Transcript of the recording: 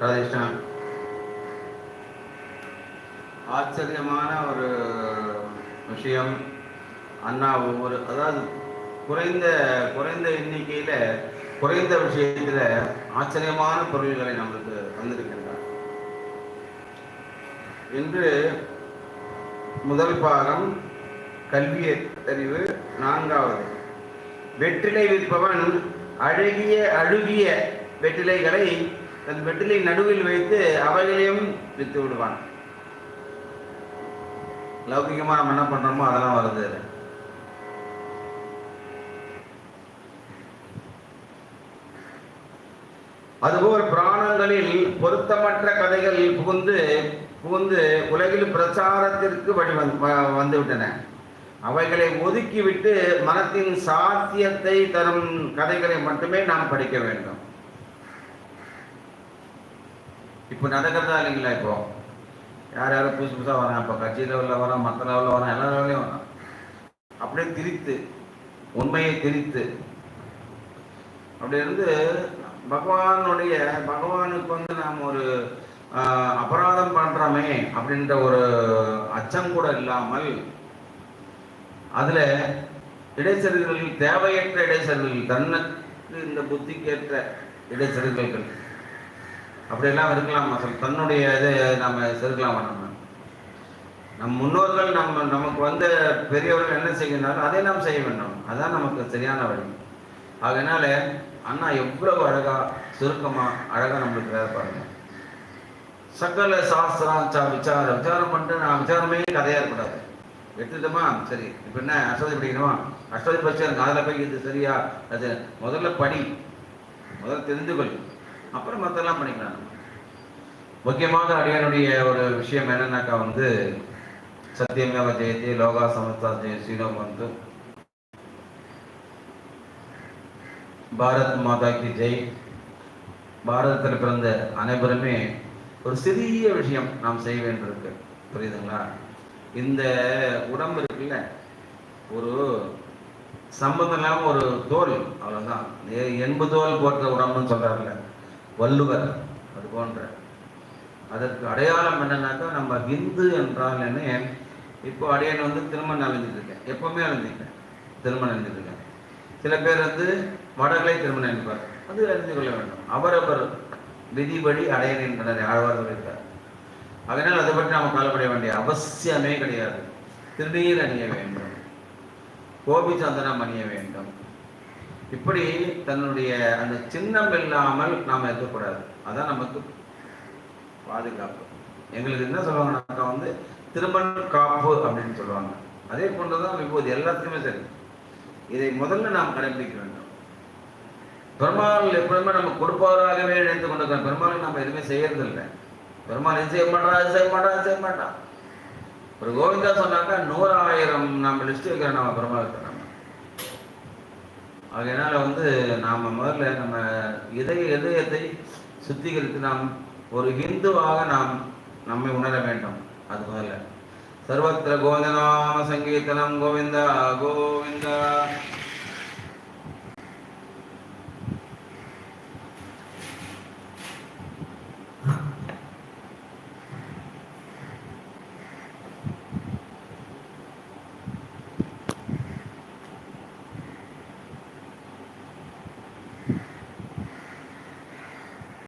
ராதேஷ்ணா ஆச்சரியமான ஒரு விஷயம். அண்ணா ஒவ்வொரு அதாவது குறைந்த குறைந்த எண்ணிக்கையில குறைந்த விஷயத்துல ஆச்சரியமான பொருள்களை நம்மளுக்கு வந்திருக்கின்றார் இன்று முதல் பாகம் கல்வி அறிவு நான்காவது. வெற்றிலை விற்பவன் அழகிய அழுகிய வெற்றிலைகளை தன் வெட்டிலை நடுவில் வைத்து அவைகளையும் வித்து விடுவான். லௌகிகமா நம்ம என்ன பண்றோமோ அதெல்லாம் வருது. அதுபோல் புராணங்களில் பொருத்தமற்ற கதைகள் புகுந்து புகுந்து உலகில் பிரச்சாரத்திற்கு வழி வ- வந்துவிட்டன. அவைகளை ஒதுக்கிவிட்டு மனத்தின் சாத்தியத்தை தரும் கதைகளை மட்டுமே நாம் படிக்க வேண்டும். இப்போ நடக்கிறதா இல்லைங்களா இப்போ? யார் யாரும் புதுசு புதுசாக வரான் இப்போ கட்சி லெவலில் வரான் மற்ற லெவலில் வரான் எல்லா லெவலையும் வரான் அப்படியே திரித்து உண்மையை திரித்து. அப்படி இருந்து பகவானுடைய பகவானுக்கு வந்து நாம் ஒரு ஆஹ், அபராதம் பண்றோமே அப்படின்ற ஒரு அச்சம் கூட இல்லாமல் அதுல இடைச்செருகல்கள் தேவையற்ற இடைச்செருகல்கள் தன்னுக்கு இந்த புத்திக்கேற்ற இடைச்செருகல்கள். அப்படியெல்லாம் இருக்கலாம் அசல் தன்னுடைய இதை நம்ம செதுக்கலாமா நம்ம நம் முன்னோர்கள் நம்ம நமக்கு வந்த பெரியவர்கள் என்ன செய்கின்றாலும் அதை நாம் செய்ய வேண்டும். அதான் நமக்கு சரியான வழி. அதனால அண்ணா எவ்வளவு அழகா சுருக்கமா அழகா நம்மளுக்கு வேலை பாருங்க. சகல சாஸ்திரம் விசாரம் விசாரம் பண்ணிட்டு நான் விசாரமே கதையா இருக்கக்கூடாது. எடுத்துட்டோமா? சரி. இப்போ என்ன? அஷ்டதி படிக்கணுமா? அஷ்டதி படிச்சு எனக்கு அதில் போய் இது சரியா? அது முதல்ல படி. முதல்ல தெரிந்து கொள்ளும் அப்புறம் மற்றெல்லாம் பண்ணிக்கலாம் நம்ம. முக்கியமான அடியானுடைய ஒரு விஷயம் என்னன்னாக்கா வந்து சத்தியமேவ ஜெயதி லோகா சமஸ்தா ஜெய ஸ்ரீராம் வந்து பாரத் மாதா கி ஜெய். பாரதத்தில் பிறந்த அனைவருமே ஒரு சிறிய விஷயம் நாம் செய்ய வேண்டியிருக்கு. புரியுதுங்களா? இந்த உடம்பு இருக்குல்ல ஒரு சம்பந்தம் இல்லாமல் ஒரு தோல் அவ்வளவுதான். எண்பது தோல் போட்ட உடம்புன்னு சொல்கிறாருல்ல வள்ளுவர் அது போன்ற. அதற்கு அடையாளம் என்னன்னாக்கா நம்ம ஹிந்து என்றால் என்ன? இப்போ அடையாளம் வந்து திருமணம் அழிஞ்சிட்டு இருக்கேன் எப்பவுமே அழிஞ்சிருக்கேன் திருமணம் அழிஞ்சிட்டு இருக்கேன் சில பேர் வந்து வடகளை திருமணம் அணிப்பார் அது அறிந்து கொள்ள வேண்டும். அவரவர் விதிபடி அடையன் என்கிறார் ஆழ்வார்கள் இருக்கார் அதனால் அதை பற்றி நாம் கவலைப்பட வேண்டிய அவசியமே கிடையாது. திருநீர் அணிய வேண்டும். கோபி சந்தனம் அணிய வேண்டும். இப்படி தன்னுடைய அந்த சின்னம் இல்லாமல் நாம் இருக்கக்கூடாது. அதான் நமக்கு பாதுகாப்பு. எங்களுக்கு என்ன சொல்லுவாங்கன்னாக்கா வந்து திருமண் காப்பு அப்படின்னு சொல்லுவாங்க. அதே போன்றுதான் இப்போது எல்லாத்துக்குமே சரி. இதை முதல்ல நாம் கடைபிடிக்க வேண்டும். பெருமாள் எப்பொழுதுமே நம்ம கொடுப்பவராகவே நினைத்து கொண்டிருக்கோம் பெருமாள் நம்ம எதுவுமே செய்யறதில்லை. பெருமாள் இது செய்ய மாட்டான் அது செய்ய மாட்டான் செய்ய மாட்டான் ஒரு கோவிந்தா சொன்னாக்கா நூறாயிரம் நம்ம லிஸ்ட் வைக்கிறோம் நம்ம பெருமாள் நம்ம அதனால வந்து நாம் முதல்ல நம்ம இதய இதயத்தை சுத்திகரித்து நாம் ஒரு ஹிந்துவாக நாம் நம்மை உணர வேண்டும். அது முதல்ல. சர்வத்திர கோவிந்தநாம சங்கீர்த்தனம் கோவிந்தா கோவிந்தா.